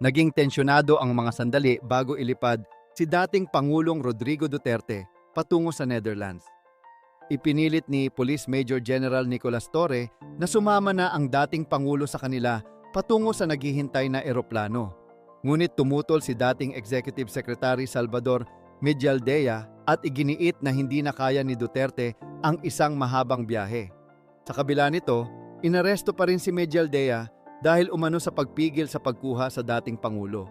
Naging tensyonado ang mga sandali bago ilipad si dating Pangulong Rodrigo Duterte patungo sa Netherlands. Ipinilit ni Police Major General Nicolas Torre na sumama na ang dating Pangulo sa kanila patungo sa naghihintay na eroplano. Ngunit tumutol si dating Executive Secretary Salvador Medialdea at iginiit na hindi na kaya ni Duterte ang isang mahabang biyahe. Sa kabila nito, inaresto pa rin si Medialdea dahil umano sa pagpigil sa pagkuha sa dating Pangulo.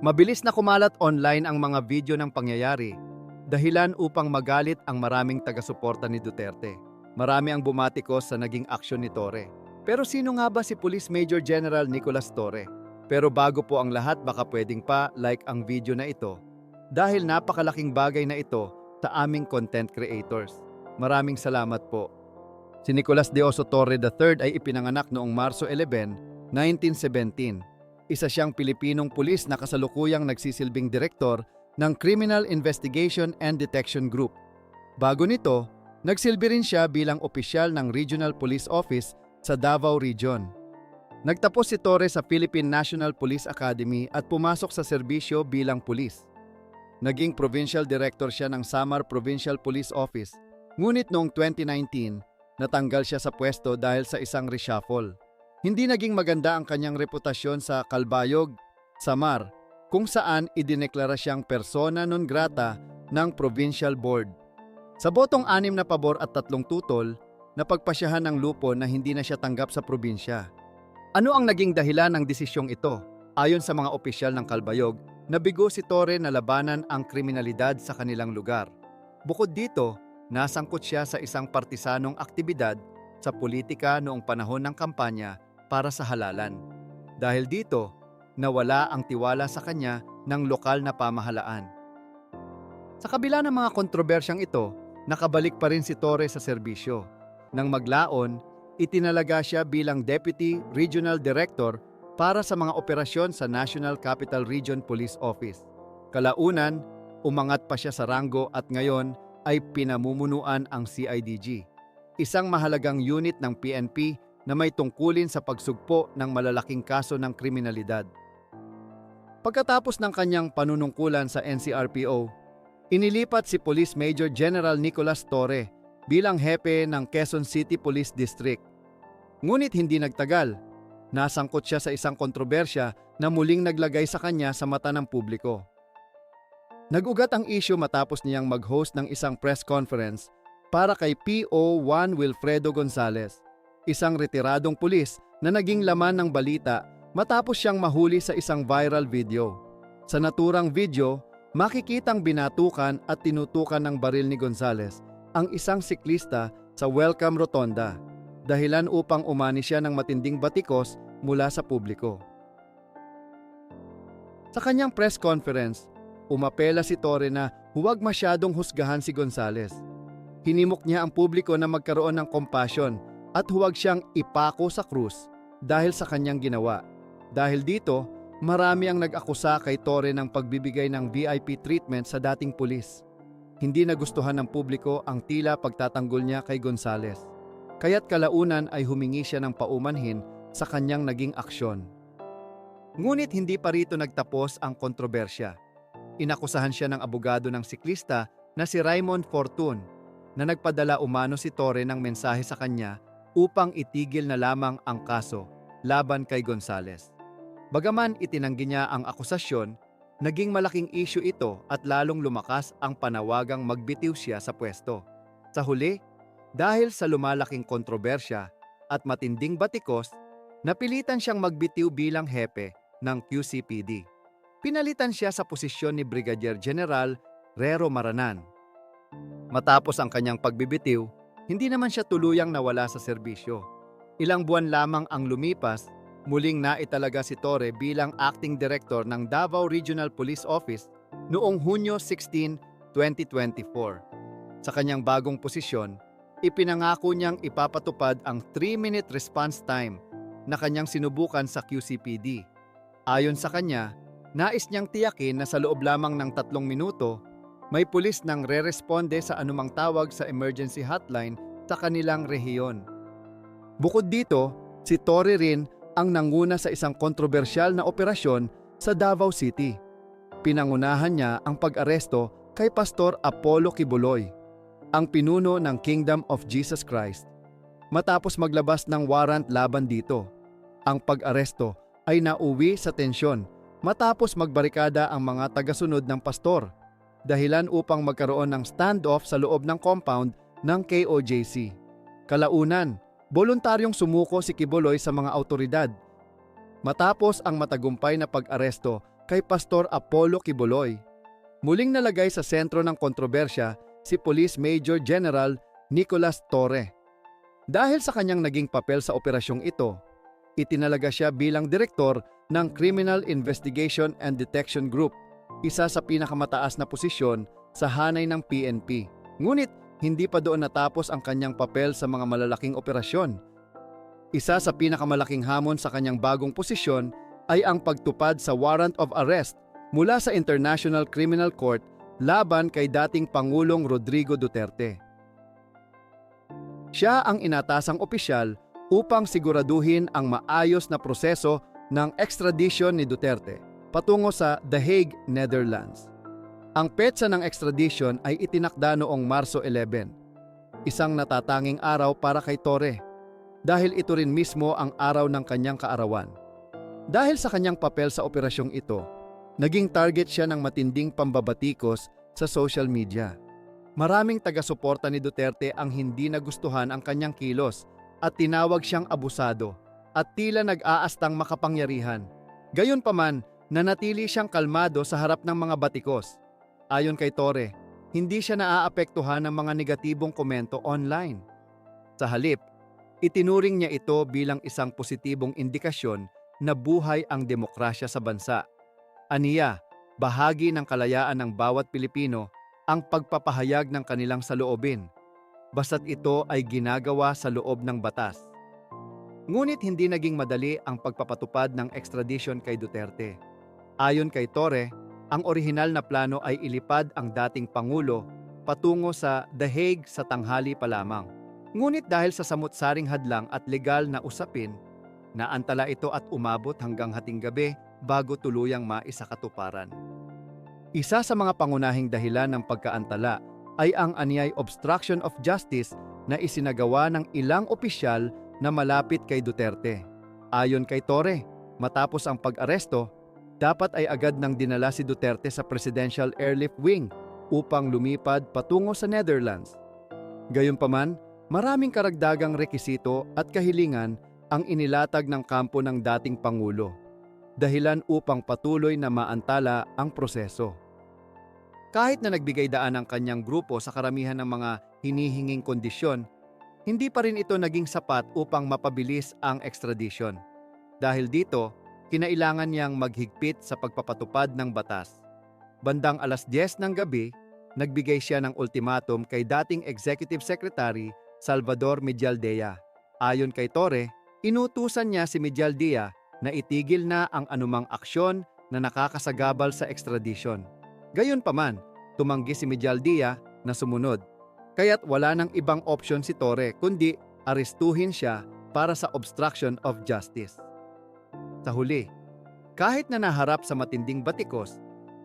Mabilis na kumalat online ang mga video ng pangyayari, dahilan upang magalit ang maraming taga-suporta ni Duterte. Marami ang bumatikos sa naging aksyon ni Torre. Pero sino nga ba si Police Major General Nicolas Torre? Pero bago po ang lahat baka pwedeng pa like ang video na ito dahil napakalaking bagay na ito sa aming content creators. Maraming salamat po. Si Nicolas de Oso Torre III ay ipinanganak noong Marso 11, 1917. Isa siyang Pilipinong pulis na kasalukuyang nagsisilbing direktor ng Criminal Investigation and Detection Group. Bago nito, nagsilbi rin siya bilang opisyal ng Regional Police Office sa Davao Region. Nagtapos si Torre sa Philippine National Police Academy at pumasok sa serbisyo bilang pulis. Naging provincial director siya ng Samar Provincial Police Office. Ngunit noong 2019, natanggal siya sa pwesto dahil sa isang reshuffle. Hindi naging maganda ang kanyang reputasyon sa Kalbayog, Samar, kung saan idineklara siyang persona non grata ng Provincial Board. Sa botong anim na pabor at tatlong tutol, napagpasyahan ng lupo na hindi na siya tanggap sa probinsya. Ano ang naging dahilan ng desisyong ito? Ayon sa mga opisyal ng Kalbayog, nabigo si Torre na labanan ang kriminalidad sa kanilang lugar. Bukod dito, nasangkot siya sa isang partisanong aktibidad sa politika noong panahon ng kampanya para sa halalan. Dahil dito, nawala ang tiwala sa kanya ng lokal na pamahalaan. Sa kabila ng mga kontrobersyang ito, nakabalik pa rin si Torre sa serbisyo. Nang maglaon, itinalaga siya bilang Deputy Regional Director para sa mga operasyon sa National Capital Region Police Office. Kalaunan, umangat pa siya sa ranggo at ngayon ay pinamumunuan ang CIDG, isang mahalagang unit ng PNP na may tungkulin sa pagsugpo ng malalaking kaso ng kriminalidad. Pagkatapos ng kanyang panunungkulan sa NCRPO, inilipat si Police Major General Nicolas Torre bilang hepe ng Quezon City Police District. Ngunit hindi nagtagal, nasangkot siya sa isang kontrobersya na muling naglagay sa kanya sa mata ng publiko. Nagugat ang issue matapos niyang mag-host ng isang press conference para kay PO Juan Wilfredo Gonzales, isang retiradong pulis na naging laman ng balita matapos siyang mahuli sa isang viral video. Sa naturang video, makikitang binatukan at tinutukan ng baril ni Gonzales ang isang siklista sa Welcome Rotonda, dahilan upang umani siya ng matinding batikos mula sa publiko. Sa kanyang press conference, umapela si Torre na huwag masyadong husgahan si Gonzales. Hinimok niya ang publiko na magkaroon ng compassion at huwag siyang ipako sa krus dahil sa kanyang ginawa. Dahil dito, marami ang nag-akusa kay Torre ng pagbibigay ng VIP treatment sa dating pulis. Hindi nagustuhan ng publiko ang tila pagtatanggol niya kay Gonzales. Kaya't kalaunan ay humingi siya ng paumanhin sa kanyang naging aksyon. Ngunit hindi pa rito nagtapos ang kontrobersya. Inakusahan siya ng abogado ng siklista na si Raymond Fortun na nagpadala umano si Torre ng mensahe sa kanya upang itigil na lamang ang kaso laban kay Gonzales. Bagaman itinanggi niya ang akusasyon, naging malaking issue ito at lalong lumakas ang panawagang magbitiw siya sa pwesto. Sa huli, dahil sa lumalaking kontrobersya at matinding batikos, napilitan siyang magbitiw bilang hepe ng QCPD. Pinalitan siya sa posisyon ni Brigadier General Rero Maranan. Matapos ang kanyang pagbibitiw, hindi naman siya tuluyang nawala sa serbisyo. Ilang buwan lamang ang lumipas, muling naitalaga si Torre bilang acting director ng Davao Regional Police Office noong Hunyo 16, 2024. Sa kanyang bagong posisyon, ipinangako niyang ipapatupad ang 3-minute response time na kanyang sinubukan sa QCPD. Ayon sa kanya, nais niyang tiyakin na sa loob lamang ng tatlong minuto, may pulis nang re-responde sa anumang tawag sa emergency hotline sa kanilang rehiyon. Bukod dito, si Torre rin ang nanguna sa isang kontrobersyal na operasyon sa Davao City. Pinangunahan niya ang pag-aresto kay Pastor Apollo Kibuloy, ang pinuno ng Kingdom of Jesus Christ. Matapos maglabas ng warrant laban dito, ang pag-aresto ay nauwi sa tensyon matapos magbarikada ang mga tagasunod ng pastor, dahilan upang magkaroon ng standoff sa loob ng compound ng KOJC. Kalaunan, voluntaryong sumuko si Kibuloy sa mga autoridad. Matapos ang matagumpay na pag-aresto kay Pastor Apollo Kibuloy, muling nalagay sa sentro ng kontrobersya si Police Major General Nicolas Torre. Dahil sa kanyang naging papel sa operasyong ito, itinalaga siya bilang direktor ng Criminal Investigation and Detection Group, isa sa pinakamataas na posisyon sa hanay ng PNP. Ngunit hindi pa doon natapos ang kanyang papel sa mga malalaking operasyon. Isa sa pinakamalaking hamon sa kanyang bagong posisyon ay ang pagtupad sa warrant of arrest mula sa International Criminal Court laban kay dating Pangulong Rodrigo Duterte. Siya ang inatasang opisyal upang siguraduhin ang maayos na proseso ng extradition ni Duterte patungo sa The Hague, Netherlands. Ang petsa ng extradition ay itinakda noong Marso 11, isang natatanging araw para kay Torre, dahil ito rin mismo ang araw ng kanyang kaarawan. Dahil sa kanyang papel sa operasyong ito, naging target siya ng matinding pambabatikos sa social media. Maraming taga-suporta ni Duterte ang hindi nagustuhan ang kanyang kilos at tinawag siyang abusado at tila nag-aastang makapangyarihan. Gayunpaman, nanatili siyang kalmado sa harap ng mga batikos. Ayon kay Torre, hindi siya naaapektuhan ng mga negatibong komento online. Sa halip, itinuring niya ito bilang isang positibong indikasyon na buhay ang demokrasya sa bansa. Aniya, bahagi ng kalayaan ng bawat Pilipino ang pagpapahayag ng kanilang saloobin, basta't ito ay ginagawa sa loob ng batas. Ngunit hindi naging madali ang pagpapatupad ng extradition kay Duterte. Ayon kay Torre, ang orihinal na plano ay ilipad ang dating Pangulo patungo sa The Hague sa tanghali pa lamang. Ngunit dahil sa samut-saring hadlang at legal na usapin, naantala ito at umabot hanggang hating gabi bago tuluyang maisakatuparan. Isa sa mga pangunahing dahilan ng pagkaantala ay ang anyay obstruction of justice na isinagawa ng ilang opisyal na malapit kay Duterte. Ayon kay Torre, matapos ang pag-aresto, dapat ay agad nang dinala si Duterte sa Presidential Airlift Wing upang lumipad patungo sa Netherlands. Gayunpaman, maraming karagdagang rekisito at kahilingan ang inilatag ng kampo ng dating Pangulo, dahilan upang patuloy na maantala ang proseso. Kahit na nagbigay daan ang kanyang grupo sa karamihan ng mga hinihinging kondisyon, hindi pa rin ito naging sapat upang mapabilis ang extradition. Dahil dito, kinailangan niyang maghigpit sa pagpapatupad ng batas. Bandang alas 10 ng gabi, nagbigay siya ng ultimatum kay dating Executive Secretary Salvador Medialdea. Ayon kay Torre, inutusan niya si Medialdea na itigil na ang anumang aksyon na nakakasagabal sa extradition. Gayunpaman, tumanggi si Medialdia na sumunod. Kaya't wala nang ibang opsyon si Torre kundi arestuhin siya para sa obstruction of justice. Sa huli, kahit na naharap sa matinding batikos,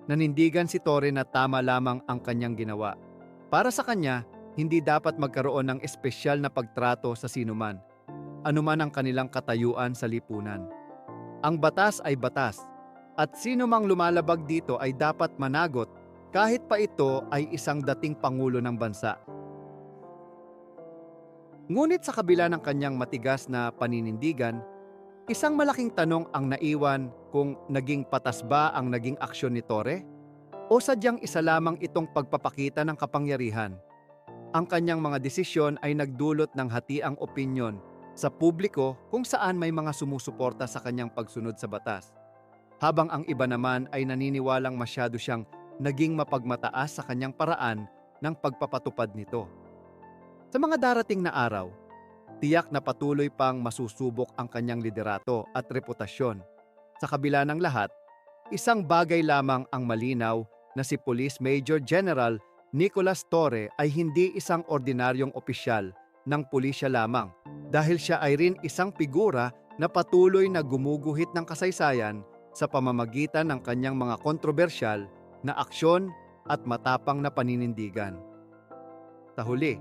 nanindigan si Torre na tama lamang ang kanyang ginawa. Para sa kanya, hindi dapat magkaroon ng espesyal na pagtrato sa sinuman, anuman ang kanilang katayuan sa lipunan. Ang batas ay batas, at sino mang lumalabag dito ay dapat managot kahit pa ito ay isang dating pangulo ng bansa. Ngunit sa kabila ng kanyang matigas na paninindigan, isang malaking tanong ang naiwan kung naging patas ba ang naging aksyon ni Torre? O sadyang isa lamang itong pagpapakita ng kapangyarihan? Ang kanyang mga desisyon ay nagdulot ng hatiang opinyon sa publiko kung saan may mga sumusuporta sa kanyang pagsunod sa batas. Habang ang iba naman ay naniniwalang masyado siyang naging mapagmataas sa kanyang paraan ng pagpapatupad nito. Sa mga darating na araw, tiyak na patuloy pang masusubok ang kanyang liderato at reputasyon. Sa kabila ng lahat, isang bagay lamang ang malinaw na si Police Major General Nicolas Torre ay hindi isang ordinaryong opisyal ng pulisya lamang dahil siya ay rin isang figura na patuloy na gumuguhit ng kasaysayan sa pamamagitan ng kanyang mga kontrobersyal na aksyon at matapang na paninindigan. Sa huli,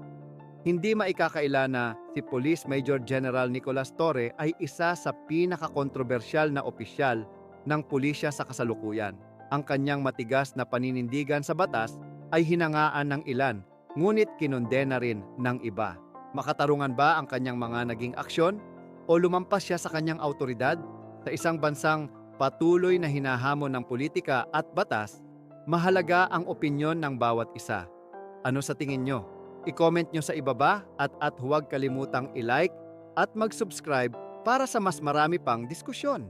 hindi maikakaila na si Police Major General Nicolas Torre ay isa sa pinakakontrobersyal na opisyal ng pulisya sa kasalukuyan. Ang kanyang matigas na paninindigan sa batas ay hinangaan ng ilan, ngunit kinondena rin ng iba. Makatarungan ba ang kanyang mga naging aksyon o lumampas siya sa kanyang autoridad sa isang bansang patuloy na hinahamon ng politika at batas? Mahalaga ang opinyon ng bawat isa. Ano sa tingin nyo? I-comment nyo sa ibaba at at huwag kalimutang i-like at mag-subscribe para sa mas marami pang diskusyon.